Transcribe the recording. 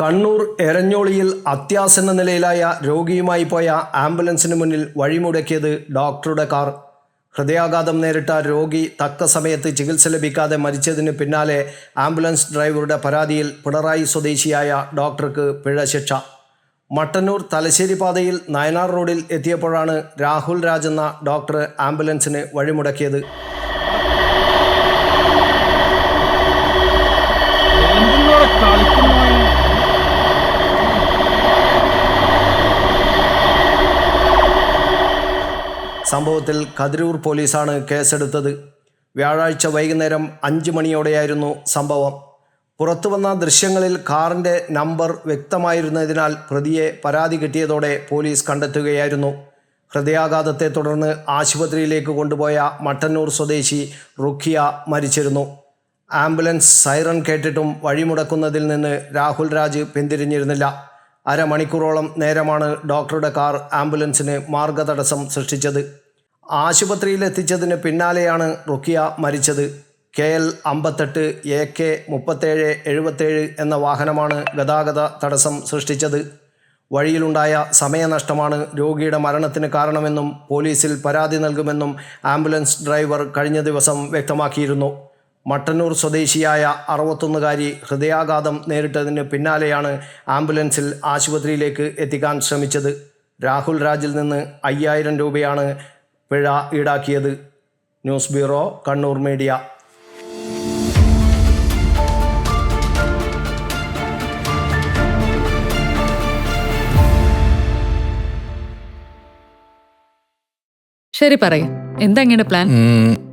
കണ്ണൂർ എരഞ്ഞോളിയിൽ അത്യാസന്ന നിലയിലായ രോഗിയുമായി പോയ ആംബുലൻസിന് മുന്നിൽ വഴിമുടക്കിയത് ഡോക്ടറുടെ കാർ. ഹൃദയാഘാതം നേരിട്ട രോഗി തക്ക സമയത്ത് ചികിത്സ ലഭിക്കാതെ മരിച്ചതിന് പിന്നാലെ ആംബുലൻസ് ഡ്രൈവറുടെ പരാതിയിൽ പിണറായി സ്വദേശിയായ ഡോക്ടർക്ക് പിഴ ശിക്ഷ. മട്ടന്നൂർ തലശ്ശേരി പാതയിൽ നയനാർ റോഡിൽ എത്തിയപ്പോഴാണ് രാഹുൽ രാജ് എന്ന ഡോക്ടർ ആംബുലൻസിന് വഴിമുടക്കിയത്. സംഭവത്തിൽ കതിരൂർ പോലീസാണ് കേസെടുത്തത്. വ്യാഴാഴ്ച വൈകുന്നേരം അഞ്ച് മണിയോടെയായിരുന്നു സംഭവം. പുറത്തു വന്ന ദൃശ്യങ്ങളിൽ കാറിന്റെ നമ്പർ വ്യക്തമായിരുന്നതിനാൽ പ്രതിയെ പരാതി കിട്ടിയതോടെ പോലീസ് കണ്ടെത്തുകയായിരുന്നു. ഹൃദയാഘാതത്തെ തുടർന്ന് ആശുപത്രിയിലേക്ക് കൊണ്ടുപോയ മട്ടന്നൂർ സ്വദേശി റുഖിയ മരിച്ചിരുന്നു. ആംബുലൻസ് സൈറൺ കേട്ടിട്ടും വഴിമുടക്കുന്നതിൽ നിന്ന് രാഹുൽ രാജ് പിന്തിരിഞ്ഞിരുന്നില്ല. അരമണിക്കൂറോളം നേരമാണ് ഡോക്ടറുടെ കാർ ആംബുലൻസിന് മാർഗതടസ്സം സൃഷ്ടിച്ചത്. ആശുപത്രിയിൽ എത്തിച്ചതിന് പിന്നാലെയാണ് റുക്കിയ മരിച്ചത്. കെ എൽ അമ്പത്തെട്ട് എ കെ മുപ്പത്തേഴ് എഴുപത്തേഴ് എന്ന വാഹനമാണ് ഗതാഗത തടസ്സം സൃഷ്ടിച്ചത്. വഴിയിലുണ്ടായ സമയനഷ്ടമാണ് രോഗിയുടെ മരണത്തിന് കാരണമെന്നും പോലീസിൽ പരാതി നൽകുമെന്നും ആംബുലൻസ് ഡ്രൈവർ കഴിഞ്ഞ ദിവസം വ്യക്തമാക്കിയിരുന്നു. മട്ടന്നൂർ സ്വദേശിയായ അറുപത്തൊന്നുകാരി ഹൃദയാഘാതം നേരിട്ടതിന് പിന്നാലെയാണ് ആംബുലൻസിൽ ആശുപത്രിയിലേക്ക് എത്തിക്കാൻ ശ്രമിച്ചത്. രാഹുൽ രാജിൽ നിന്ന് അയ്യായിരം രൂപയാണ് പിഴ ഈടാക്കിയത് ന്യൂസ് ബ്യൂറോ കണ്ണൂർ മീഡിയ. ശരി പറയും. എന്താ ഇങ്ങനെ പ്ലാൻ?